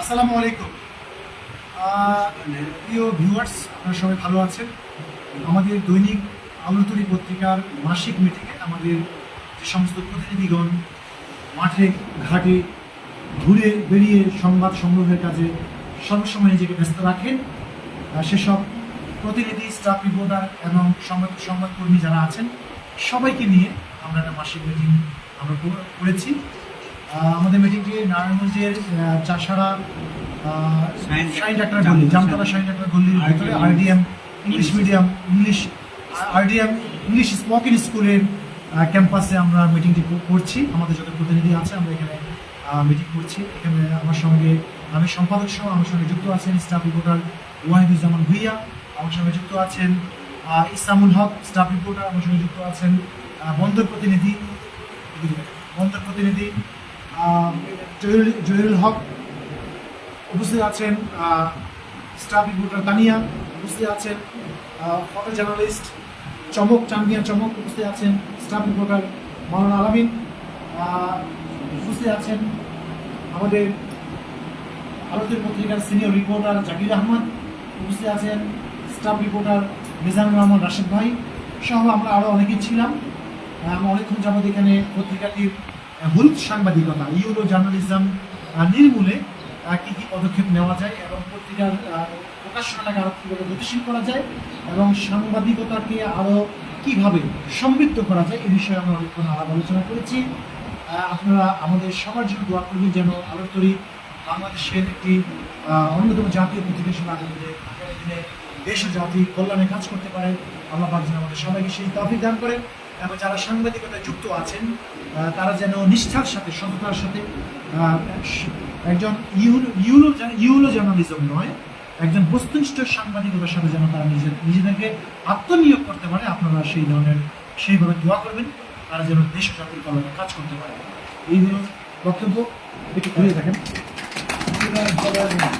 আসসালামু আলাইকুম। প্রিয় ভিউয়ার্স আপনারা সবাই ভালো আছেন? আমাদের দৈনিক আলোতরি পত্রিকার মাসিক মিটিংয়ে আমাদের যে সমস্ত প্রতিনিধিগণ মাঠে, ঘাটে ঘুরে বেরিয়ে সংবাদ সংগ্রহের কাজে সবসময় নিজেকে ব্যস্ত রাখেন সেসব প্রতিনিধি স্টাফ রিপোর্টার এবং সংবাদ সংবাদকর্মী যারা আছেন, সবাইকে নিয়ে আমরা একটা মাসিক মিটিং আমরা করেছি। আমাদের মিটিংটি নারায়ণগঞ্জের shine- shine doctor Golli Jamtala shine doctor গল্লির ভেতরে RDM English medium English RDM English spoken স্কুলের ক্যাম্পাসে আমরা মিটিংটি করছি। আমাদের যত প্রতিনিধি আছে আমরা এখানে মিটিং করছি। এখানে আমার সঙ্গে আমি সম্পাদক সহ আমার সঙ্গে যুক্ত আছেন স্টাফ রিপোর্টার ওয়াহিদুজ্জামান ভুইয়া আমার সঙ্গে যুক্ত আছেন ইসলামুল হক স্টাফ রিপোর্টার আমার সঙ্গে যুক্ত আছেন বন্দর প্রতিনিধি বন্দর প্রতিনিধি জহিরুল হক উপস্থিত আছেন স্টাফ রিপোর্টার তানিয়া উপস্থিত আছেন ফটো জার্নালিস্ট চমক চান্দিয়া চমক উপস্থিত আছেন, স্টাফ রিপোর্টার মাওলানা আলামিন উপস্থিত আছেন আমাদের ভারতীয় পত্রিকার সিনিয়র রিপোর্টার জাকির আহমদ উপস্থিত আছেন, স্টাফ রিপোর্টার মিজানুর রহমান রাশেদ ভাই সহ আমরা আরও অনেকেই ছিলাম। অনেকক্ষণ যাবত এখানে পত্রিকাটির হলুদ সাংবাদিকতা ইউরো জার্নালিজম নির্মূলে কি কি পদক্ষেপ নেওয়া যায় এবং পত্রিকার প্রকাশনাটাকে আরও কীভাবে গতিশীল করা যায় এবং সাংবাদিকতাকে আরও কীভাবে সমৃদ্ধ করা যায় এই বিষয়ে আমরা অনেকক্ষণ আলাপ আলোচনা করেছি। আপনারা আমাদের সবার জন্য দোয়া করবেন যেন আলোচনী বাংলাদেশের একটি অন্যতম জাতীয় হিসেবে আগামী দিনে দেশ ও জাতি কল্যাণে কাজ করতে পারে। আল্লাহ আমাদের সবাইকে সেই তফিক দান করেন। এবং যারা সাংবাদিকতায় যুক্ত আছেন তারা যেন নিষ্ঠার সাথে, সততার সাথে একজন ইউলো ইউলো জার্নালিজম নয়, একজন বস্তুনিষ্ঠ সাংবাদিকতার সাথে যেন তারা নিজের নিজেদেরকে আত্মনিয়োগ করতে পারে, আপনারা সেই ধরনের সেইভাবে দোয়া করবেন, তারা যেন দেশ জাতির কল্যাণে কাজ করতে পারে। এই হলো বক্তব্য। একটু ঘুরে দেখেন মিডিয়া স্পেসটা দেখান।